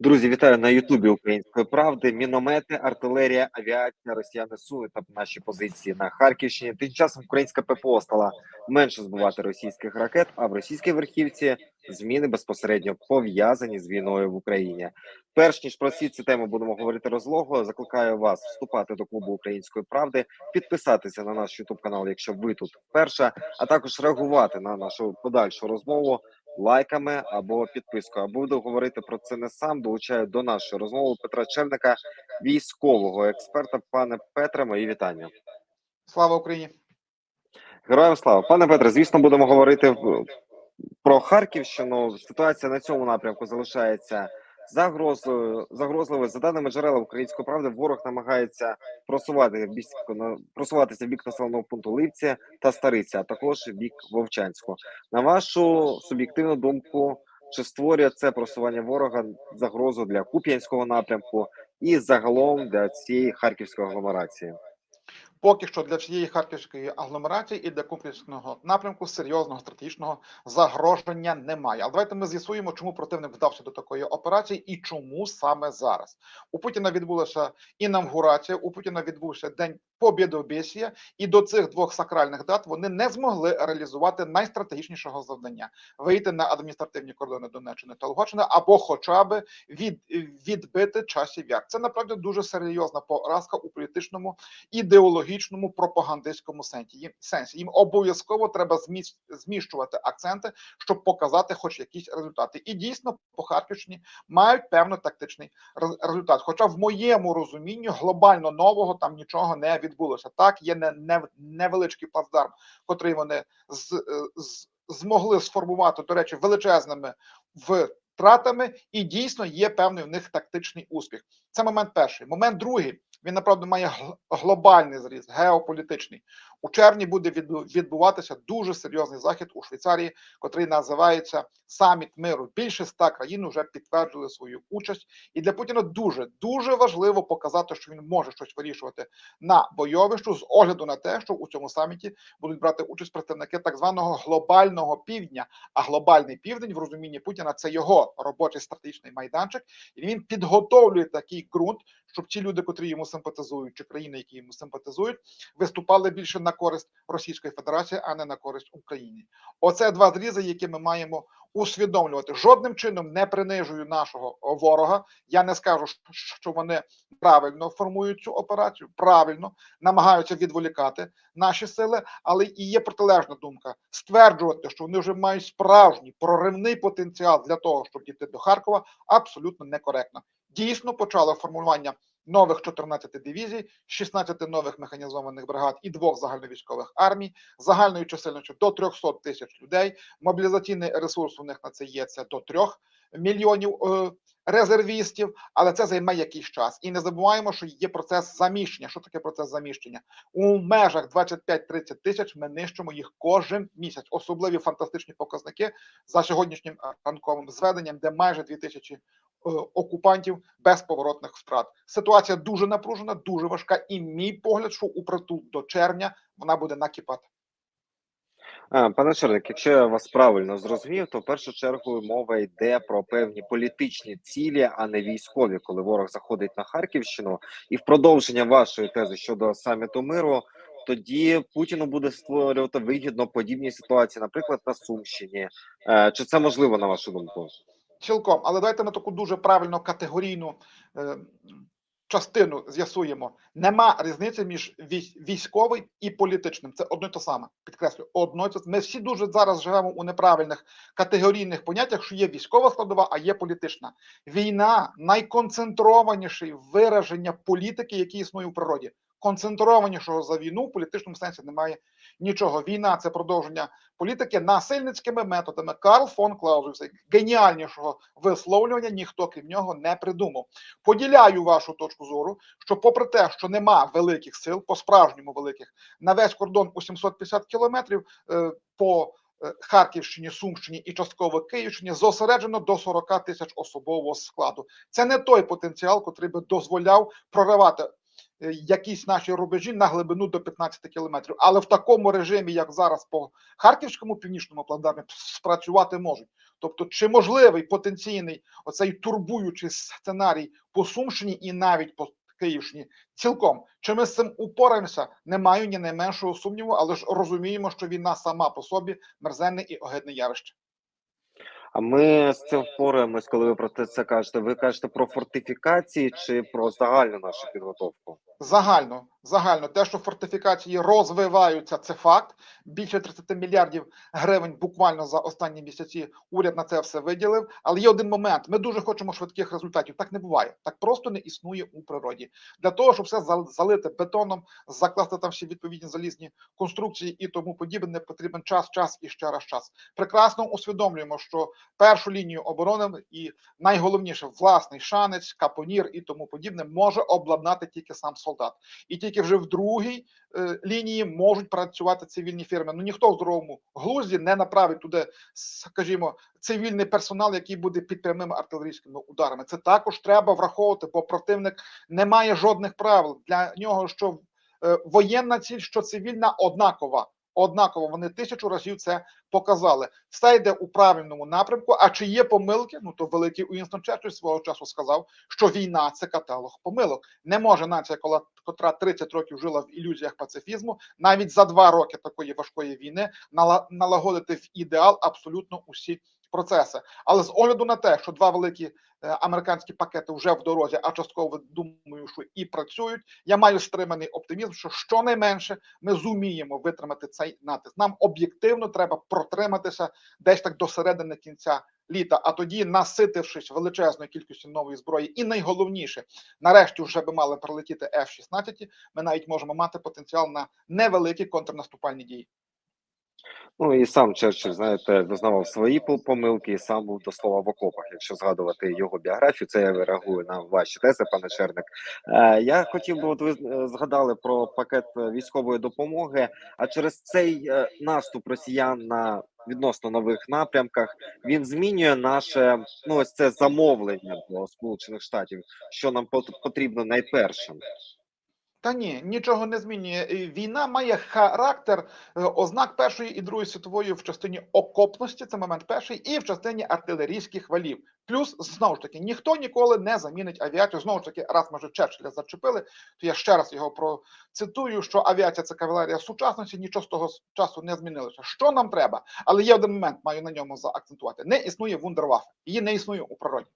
Друзі, вітаю на Ютубі Української правди. Міномети, артилерія, авіація, росіяни сунуть на наші позиції на Харківщині. Тим часом українська ППО стала менше збивати російських ракет, а в російській верхівці зміни безпосередньо пов'язані з війною в Україні. Перш ніж про всі ці теми будемо говорити розлого. Закликаю вас вступати до клубу української правди, підписатися на наш Ютуб канал, якщо ви тут вперше, а також реагувати на нашу подальшу розмову лайками або підпискою. Або буду говорити про це не сам. Долучаю до нашої розмови Петра Черника, військового експерта. Пане Петре, мої вітання. Слава Україні! Героям слава, пане Петре. Звісно, будемо говорити про Харківщину. Ситуація на цьому напрямку залишається загрозою. Загрозливою за даними джерела української правди. Ворог намагається просувати просуватися в бік населеного пункту Ливці та Стариця, а також в бік Вовчанську. На вашу суб'єктивну думку, чи створює це просування ворога загрозу для Куп'янського напрямку і загалом для цієї харківської агломерації? Поки що для всієї харківської агломерації і для комплексного напрямку серйозного стратегічного загроження немає. Але давайте ми з'ясуємо, чому противник вдався до такої операції і чому саме зараз. У Путіна відбулася інавгурація, у Путіна відбувся день Побєдобєсія, і до цих двох сакральних дат вони не змогли реалізувати найстратегічнішого завдання вийти на адміністративні кордони Донеччини та Луганщини або, хоча б від, відбити часів яр. Це направді дуже серйозна поразка у політичному ідеологічному пропагандистському сенсі. сенсі. Їм обов'язково треба зміщувати акценти, щоб показати хоч якісь результати. І дійсно по Харківщині мають певно тактичний рез- результат. Хоча в моєму розумінні глобально нового там нічого не відбулося. Так, є не, не, невеличкий плацдарм, котрий вони з, е, з, змогли сформувати, до речі, величезними втратами, і дійсно є певний в них тактичний успіх. Це момент перший. Момент другий. Він направду має глобальний зріз, геополітичний. У червні буде відбуватися дуже серйозний захід у Швейцарії, котрий називається Саміт миру. Більше ста країн вже підтвердили свою участь, і для Путіна дуже дуже важливо показати, що він може щось вирішувати на бойовищу з огляду на те, що у цьому саміті будуть брати участь представники так званого глобального півдня. А глобальний південь в розумінні Путіна це його робочий стратегічний майданчик, і він підготовлює такий ґрунт, щоб ті люди, котрі йому симпатизують, чи країни, які йому симпатизують, виступали більше на користь Російської Федерації, а не на користь України. Оце два зрізи, які ми маємо усвідомлювати. Жодним чином не принижую нашого ворога. Я не скажу, що вони правильно формують цю операцію, правильно намагаються відволікати наші сили, але і є протилежна думка стверджувати, що вони вже мають справжній проривний потенціал для того, щоб дійти до Харкова, абсолютно некоректно. Дійсно, почало формування нових 14 дивізій, 16 нових механізованих бригад і двох загальновійськових армій, загальною чисельністю до 300 тисяч людей. Мобілізаційний ресурс у них на це є це до 3 мільйонів е, резервістів, але це займе якийсь час. І не забуваємо, що є процес заміщення. Що таке процес заміщення? У межах 25-30 тисяч ми нищимо їх кожен місяць. Особливі фантастичні показники за сьогоднішнім ранковим зведенням, де майже 2 тисячі окупантів без поворотних втрат. Ситуація дуже напружена, дуже важка, і мій погляд, що у притул до червня вона буде накипати. Пане Черник, якщо я вас правильно зрозумів, то в першу чергу мова йде про певні політичні цілі, а не військові, коли ворог заходить на Харківщину. І в продовження вашої тези щодо саміту миру, тоді Путіну буде створювати вигідно подібні ситуації, наприклад, на Сумщині. Е, Чи це можливо на вашу думку? Цілком, але давайте ми таку дуже правильно категорійну е, частину з'ясуємо. Нема різниці між військовим і політичним. Це одно й те саме. Підкреслю, одно й те Ми всі дуже зараз живемо у неправильних категорійних поняттях, що є військова складова, а є політична. Війна найконцентрованіше вираження політики, які існує у природі. Концентрованішого за війну в політичному сенсі немає нічого. Війна це продовження політики насильницькими методами. Карл фон Клаузевіц, геніальнішого висловлювання ніхто крім нього не придумав. Поділяю вашу точку зору, що, попри те, що нема великих сил, по справжньому великих, на весь кордон у 750 кілометрів е, по е, Харківщині, Сумщині і частково Київщині зосереджено до 40 тисяч особового складу. Це не той потенціал, котрий би дозволяв проривати якісь наші рубежі на глибину до 15 кілометрів. Але в такому режимі, як зараз по Харківському північному плацдармі, спрацювати можуть. Тобто, чи можливий потенційний оцей турбуючий сценарій по Сумщині і навіть по Київщині цілком. Чи ми з цим упораємося? Не маю ні найменшого сумніву, але ж розуміємо, що війна сама по собі мерзенне і огидне явище. А ми з цим впораємось, коли ви про це кажете. Ви кажете про фортифікації чи про загальну нашу підготовку? Загально, загально, те, що фортифікації розвиваються, це факт. Більше 30 мільярдів гривень буквально за останні місяці уряд на це все виділив. Але є один момент: ми дуже хочемо швидких результатів. Так не буває. Так просто не існує у природі. Для того, щоб все залити бетоном, закласти там всі відповідні залізні конструкції і тому подібне, не потрібен час, час і ще раз час. Прекрасно усвідомлюємо, що першу лінію оборони і найголовніше власний шанець, капонір і тому подібне може обладнати тільки сам солдат. І тільки вже в другій е, лінії можуть працювати цивільні фірми. Ну ніхто в здоровому глузді не направить туди, скажімо, цивільний персонал, який буде під прямими артилерійськими ударами. Це також треба враховувати, бо противник не має жодних правил для нього, що е, воєнна ціль, що цивільна однакова. Однаково вони тисячу разів це показали. Все йде у правильному напрямку. А чи є помилки? Ну то великий Уінстон Черчилль свого часу сказав, що війна це каталог помилок. Не може нація, котра 30 років жила в ілюзіях пацифізму, навіть за два роки такої важкої війни нала- налагодити в ідеал абсолютно усі процеси. Але з огляду на те, що два великі е, американські пакети вже в дорозі, а частково думаю, що і працюють. Я маю стриманий оптимізм, що щонайменше ми зуміємо витримати цей натиск. Нам об'єктивно треба протриматися десь так до середини кінця літа. А тоді, наситившись величезною кількістю нової зброї, і найголовніше, нарешті вже би мали прилетіти F-16, Ми навіть можемо мати потенціал на невеликі контрнаступальні дії. Ну і сам Черчилль, знаєте, визнавав свої помилки і сам був до слова в окопах. Якщо згадувати його біографію, це я реагую на ваші тези, пане Черник. Е, я хотів би, от ви е, згадали про пакет е, військової допомоги. А через цей наступ росіян на відносно нових напрямках він змінює наше ну ось це замовлення до Сполучених Штатів, що нам пот- потрібно найпершим. Та ні, нічого не змінює. Війна має характер е, ознак Першої і Другої світової в частині окопності, це момент перший, і в частині артилерійських валів. Плюс знову ж таки ніхто ніколи не замінить авіацію. Знову ж таки, раз ми вже Черчилля зачепили, то я ще раз його процитую, що авіація це кавалерія сучасності, нічого з того часу не змінилося. Що нам треба? Але є один момент, маю на ньому заакцентувати: не існує вундерваффе, її не існує у природі.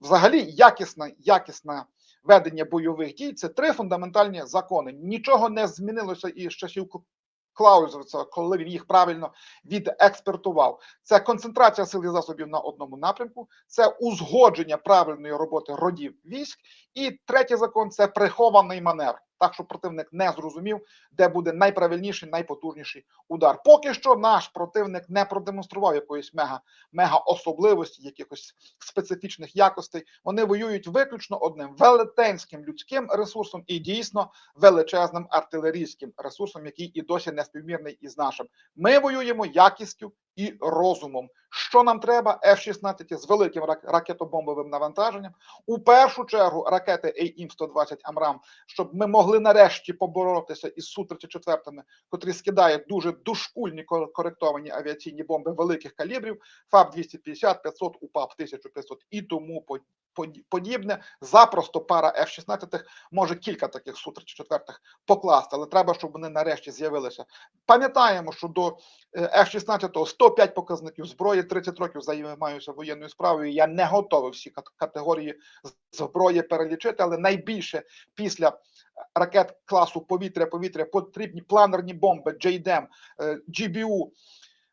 Взагалі, якісна, якісна ведення бойових дій це три фундаментальні закони. Нічого не змінилося із часів К- коли він їх правильно відекспертував. Це концентрація сил і засобів на одному напрямку, це узгодження правильної роботи родів військ. І третій закон це прихований маневр. Так, щоб противник не зрозумів, де буде найправильніший, найпотужніший удар. Поки що наш противник не продемонстрував якоїсь мега, мега особливості, якихось специфічних якостей. Вони воюють виключно одним велетенським людським ресурсом і дійсно величезним артилерійським ресурсом, який і досі не співмірний із нашим. Ми воюємо якістю і розумом. Що нам треба? F-16 з великим рак- ракетобомбовим навантаженням. У першу чергу ракети AIM-120 Амрам, щоб ми могли нарешті поборотися із Су-34, котрі скидають дуже дошкульні кор- коректовані авіаційні бомби великих калібрів, ФАБ 250, 500, УПАП 1500 і тому по- поді- подібне. Запросто пара F-16 може кілька таких Су-34 покласти, але треба, щоб вони нарешті з'явилися. Пам'ятаємо, що до е, F-16 105 показників зброї, 30 років займаюся воєнною справою. Я не готовий всі категорії зброї перелічити, але найбільше після ракет класу повітря-повітря потрібні планерні бомби JDAM, е, GBU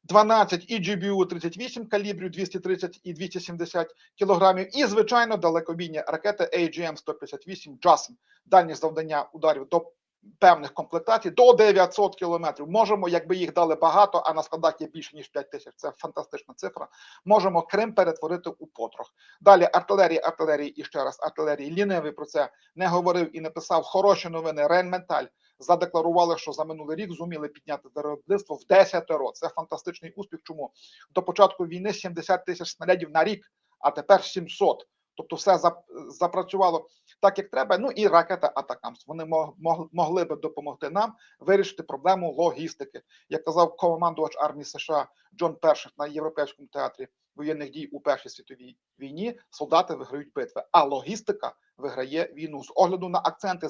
12 і GBU 38 калібрів 230 і 270 кілограмів, і звичайно далекобійні ракети AGM-158 JASM, дальність завдання ударів до певних комплектацій до 900 кілометрів. Можемо, якби їх дали багато, а на складах є більше ніж 5 тисяч. Це фантастична цифра. Можемо Крим перетворити у потрох. Далі артилерія, артилерії і ще раз артилерії. Лінивий про це не говорив і не писав. Хороші новини. Рейнменталь задекларували, що за минулий рік зуміли підняти виробництво в 10 років. Це фантастичний успіх. Чому до початку війни 70 тисяч снарядів на рік, а тепер 700. Тобто, все запрацювало так, як треба. Ну і ракета Атакамс. Вони мог- мог- могли би допомогти нам вирішити проблему логістики. Як казав командувач армії США Джон Перших на європейському театрі воєнних дій у Першій світовій війні, солдати виграють битви, а логістика виграє війну з огляду на акценти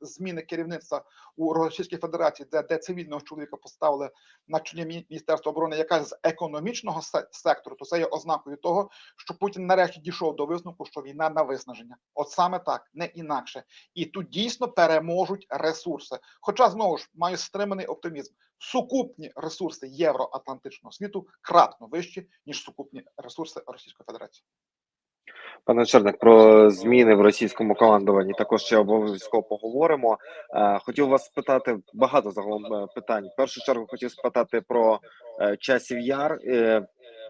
зміни керівництва у Російській Федерації, де, де цивільного чоловіка поставили на чолі Міністерства оборони, яка з економічного сектору, то це є ознакою того, що Путін нарешті дійшов до висновку, що війна на виснаження. От саме так, не інакше. І тут дійсно переможуть ресурси. Хоча знову ж маю стриманий оптимізм. Сукупні ресурси євроатлантичного світу кратно вищі ніж сукупні ресурси Російської Федерації. Пане Черник, про зміни в російському командуванні також ще обов'язково поговоримо. Е, Хотів вас спитати багато загалом е, питань. В першу чергу хотів спитати про е, часів яр.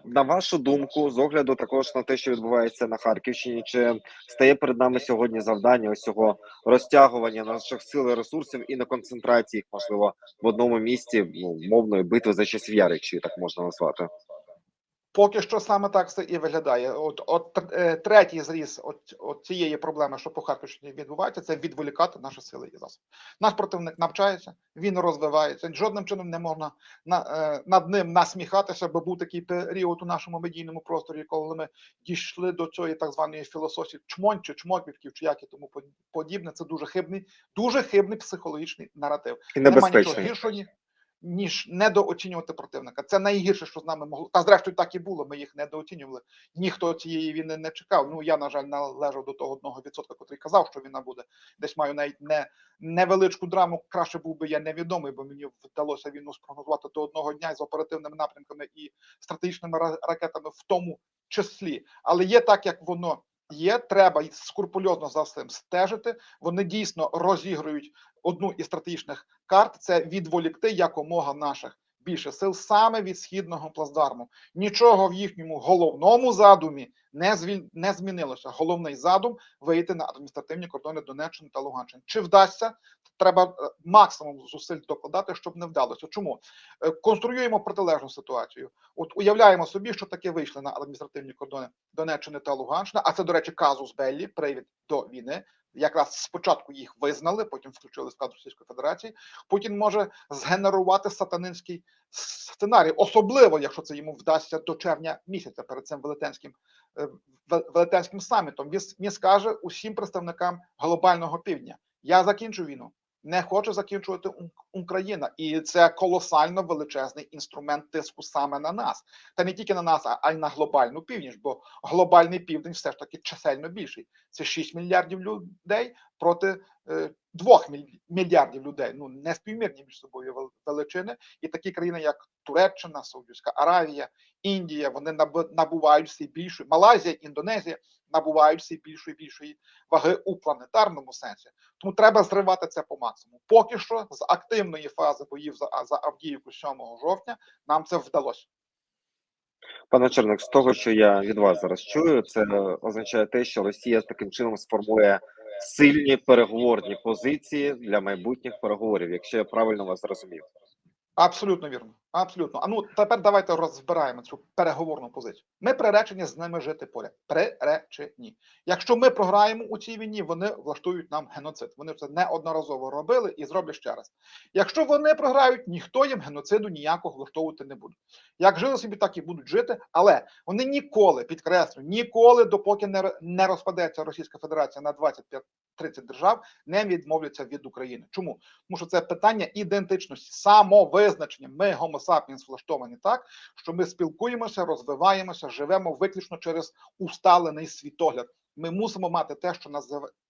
На вашу думку, з огляду також на те, що відбувається на Харківщині, чи стає перед нами сьогодні завдання ось цього розтягування наших сил і ресурсів і на концентрації їх, можливо, в одному місці ну, мовної битви за часів яр, якщо так можна назвати? Поки що саме так це і виглядає. От, от е, третій зріз от, от цієї проблеми, що по Харківщині відбувається, це відволікати наші сили і засоби. Наш противник навчається, він розвивається. Жодним чином не можна на, е, над ним насміхатися, бо був такий період у нашому медійному просторі, коли ми дійшли до цієї так званої філософії чмонь чи чмоквітків, чи як і тому под- подібне. Це дуже хибний, дуже хибний психологічний наратив. І Нема нічого небезпечний. гіршого, ніж недооцінювати противника. Це найгірше, що з нами могло. Та зрештою так і було. Ми їх недооцінювали. Ніхто цієї війни не чекав. Ну я, на жаль, належав до того одного відсотка, котрий казав, що війна буде. Десь маю навіть не невеличку драму. Краще був би я невідомий, бо мені вдалося війну спрогнозувати до одного дня з оперативними напрямками і стратегічними ра- ракетами, в тому числі. Але є так, як воно. Є, треба скрупульозно за цим стежити. Вони дійсно розігрують одну із стратегічних карт це відволікти якомога наших більше сил саме від східного плацдарму. Нічого в їхньому головному задумі не звіль... не змінилося. Головний задум вийти на адміністративні кордони Донеччини та Луганщини. Чи вдасться? Треба е, максимум зусиль докладати, щоб не вдалося. Чому Е, конструюємо протилежну ситуацію? От уявляємо собі, що таки вийшли на адміністративні кордони Донеччини та Луганщини. А це, до речі, казус Беллі, привід до війни. Якраз спочатку їх визнали, потім включили склад Російської Федерації. Путін може згенерувати сатанинський сценарій, особливо якщо це йому вдасться до червня місяця перед цим велетенським е, велетенським самітом. Він, він скаже усім представникам глобального півдня: я закінчу війну. Не хоче закінчувати Україна, і це колосально величезний інструмент тиску саме на нас, та не тільки на нас, а й на глобальну північ. Бо глобальний південь все ж таки чисельно більший. Це 6 мільярдів людей проти е, 2 міль- мільярдів людей. Ну не співмірні між собою величини. І такі країни, як Туреччина, Саудівська Аравія, Індія, вони набу- набувають все більшої, Малайзія, Індонезія набувають все більшої більшої ваги у планетарному сенсі. Тому треба зривати це по максимуму. Поки що з активної фази боїв за, за Авдіївку 7 жовтня нам це вдалося. Пане Черник, з того, що я від вас зараз чую, це означає те, що Росія таким чином сформує сильні переговорні позиції для майбутніх переговорів, якщо я правильно вас зрозумів. Абсолютно вірно. Абсолютно. А ну тепер давайте розбираємо цю переговорну позицію. Ми приречені з ними жити поряд. Приречені. Якщо ми програємо у цій війні, вони влаштують нам геноцид. Вони це неодноразово робили і зроблять ще раз. Якщо вони програють, ніхто їм геноциду ніякого влаштовувати не буде. Як жили собі, так і будуть жити, але вони ніколи, підкреслю, ніколи, допоки не, розпадеться Російська Федерація на 25 30 держав, не відмовляться від України. Чому? Тому що це питання ідентичності, самовизначення. Ми, Homo влаштовані так, що ми спілкуємося, розвиваємося, живемо виключно через усталений світогляд. Ми мусимо мати те, що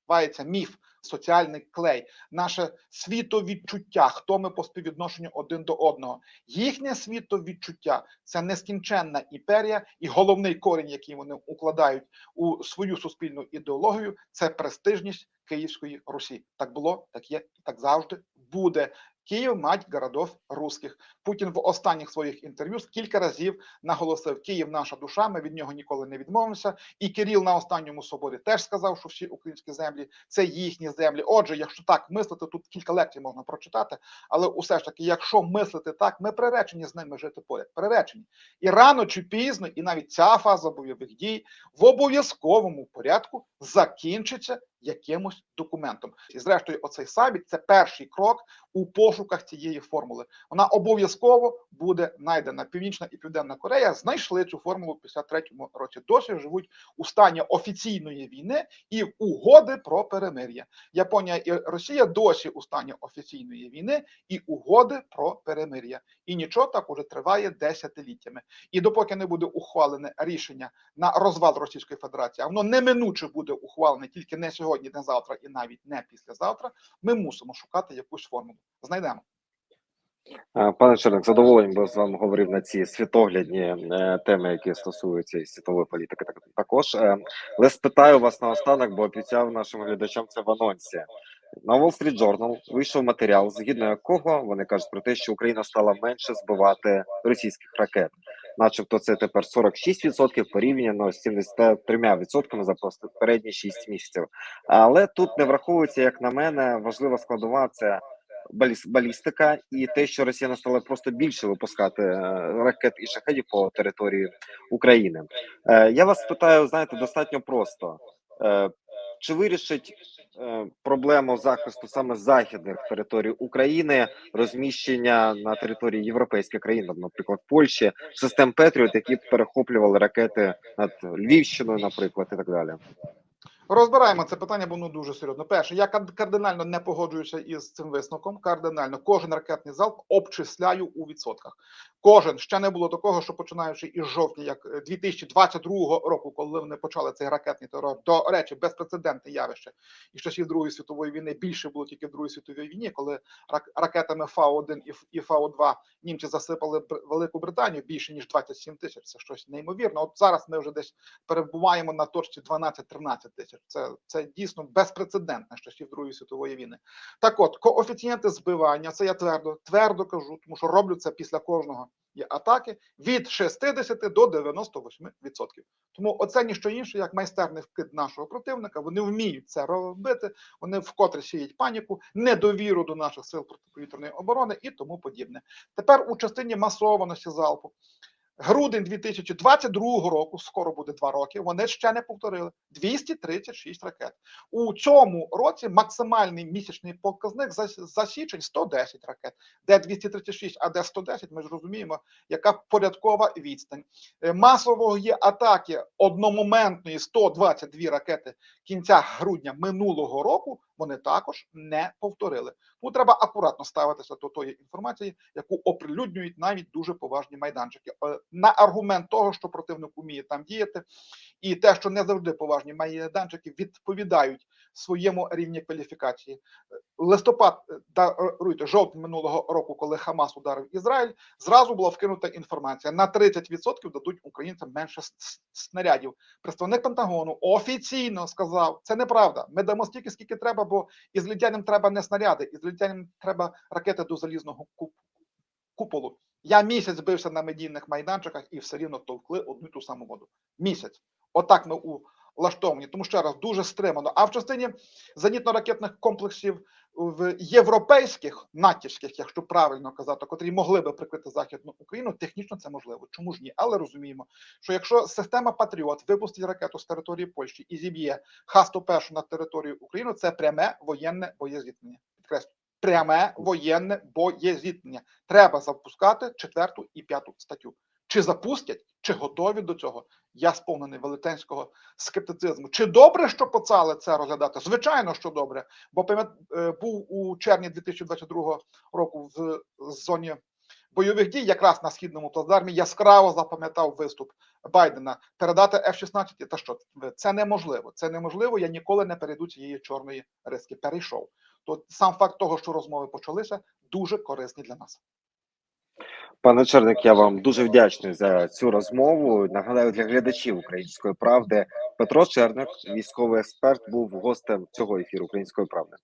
називається міф, соціальний клей, наше світовідчуття, хто ми по співвідношенню один до одного. Їхнє світовідчуття це нескінченна імперія, і головний корінь, який вони укладають у свою суспільну ідеологію, це престижність Київської Русі. Так було, так є, так завжди буде. Київ мать городов русських. Путін в останніх своїх інтерв'ю кілька разів наголосив: Київ наша душа. Ми від нього ніколи не відмовимося. І Кирил на останньому соборі теж сказав, що всі українські землі це їхні землі. Отже, якщо так мислити, тут кілька лекцій можна прочитати. Але усе ж таки, якщо мислити так, ми приречені з ними жити поряд. Приречені. І рано чи пізно, і навіть ця фаза бойових дій в обов'язковому порядку закінчиться якимось документом. І зрештою, оцей саміт це перший крок у пошуках цієї формули. Вона обов'язково буде знайдена. Північна і Південна Корея знайшли цю формулу в 53-му році. Досі живуть у стані офіційної війни і угоди про перемир'я. Японія і Росія досі у стані офіційної війни і угоди про перемир'я. І нічого так уже триває десятиліттями. І допоки не буде ухвалене рішення на розвал Російської Федерації, а воно неминуче буде ухвалене тільки не сьогодні, не завтра і навіть не післязавтра. Ми мусимо шукати якусь формулу. Знайдемо. Е, Пане Черник, задоволений би з вами говорив на ці світоглядні е, теми, які стосуються і світової політики. Так також Е, але спитаю вас наостанок, бо обіцяв нашим глядачам це в анонсі. На Wall Street Journal вийшов матеріал, згідно якого вони кажуть про те, що Україна стала менше збивати російських ракет, начебто це тепер 46% порівняно з 73% за попередні 6 місяців. Але тут не враховується, як на мене, важлива складова це балістика і те, що Росія стала просто більше випускати е, ракет і шахедів по території України. Е, Я вас питаю, знаєте, достатньо просто. Е, Чи вирішить проблему захисту саме західних територій України розміщення на території європейських країн, наприклад, Польщі, систем Петріот, які перехоплювали ракети над Львівщиною, наприклад, і так далі? Розбираємо це питання, бо воно дуже серйозно. Перше, я кар- кардинально не погоджуюся із цим висновком. Кардинально кожен ракетний залп обчисляю у відсотках. Кожен ще не було такого, що починаючи із жовтня, як е, 2022 року, коли вони почали цей ракетний терор, до речі, безпрецедентне явище і часів Другої світової війни більше було тільки в Другій світовій війні, коли рак- ракетами Фау-1 і Ф- і Фау-2 німці засипали Велику Британію більше ніж 27 тисяч. Це щось неймовірне. От зараз ми вже десь перебуваємо на точці 12-13 тисяч. Це, це дійсно безпрецедентне з часів Другої світової війни. Так от, коефіцієнти збивання, це я твердо, твердо кажу, тому що роблю це після кожного є атаки від 60 до 98%. Тому оце ніщо інше, як майстерний вкид нашого противника. Вони вміють це робити, вони вкотре сіють паніку, недовіру до наших сил протиповітряної оборони і тому подібне. Тепер у частині масованості залпу. Грудень 2022 року, скоро буде два роки. Вони ще не повторили 236 ракет. У цьому році максимальний місячний показник за, за січень 110 ракет. Де 236, а де 110, Ми ж розуміємо, яка порядкова відстань. Е, Масової атаки одномоментної 122 ракети кінця грудня минулого року. Вони також не повторили. Тому треба акуратно ставитися до тої інформації, яку оприлюднюють навіть дуже поважні майданчики. Е, На аргумент того, що противник уміє там діяти, і те, що не завжди поважні майданчики відповідають своєму рівні кваліфікації. Е, Листопад е, даруйте жовтень минулого року, коли Хамас ударив Ізраїль, зразу була вкинута інформація: на 30% дадуть українцям менше снарядів. Представник Пентагону офіційно сказав: це неправда. Ми дамо стільки, скільки треба, бо ізраїльтянам треба не снаряди, ізраїльтянам треба ракети до залізного куполу. Я місяць бився на медійних майданчиках і все рівно товкли одну ту саму воду. Місяць. Отак ми улаштовані. Тому ще раз дуже стримано. А в частині зенітно-ракетних комплексів в європейських натівських, якщо правильно казати, котрі могли би прикрити західну Україну, технічно це можливо. Чому ж ні? Але розуміємо, що якщо система Патріот випустить ракету з території Польщі і зіб'є Хасту першу на територію України, це пряме воєнне боєзіткнення. Підкреслю, пряме воєнне боєзіткнення. Треба запускати четверту і п'яту статтю. Чи запустять, чи готові до цього? Я сповнений велетенського скептицизму. Чи добре, що поцали це розглядати? Звичайно, що добре. Бо пам'ят е, був у червні 2022 року в зоні бойових дій, якраз на східному плацдармі, яскраво запам'ятав виступ Байдена передати F-16. Та що це неможливо. Це неможливо. Я ніколи не перейду цієї чорної риски. Перейшов. То сам факт того, що розмови почалися, дуже корисний для нас. Пане Черник, я вам дуже вдячний за цю розмову. Нагадаю для глядачів української правди. Петро Черник, військовий експерт, був гостем цього ефіру Української правди.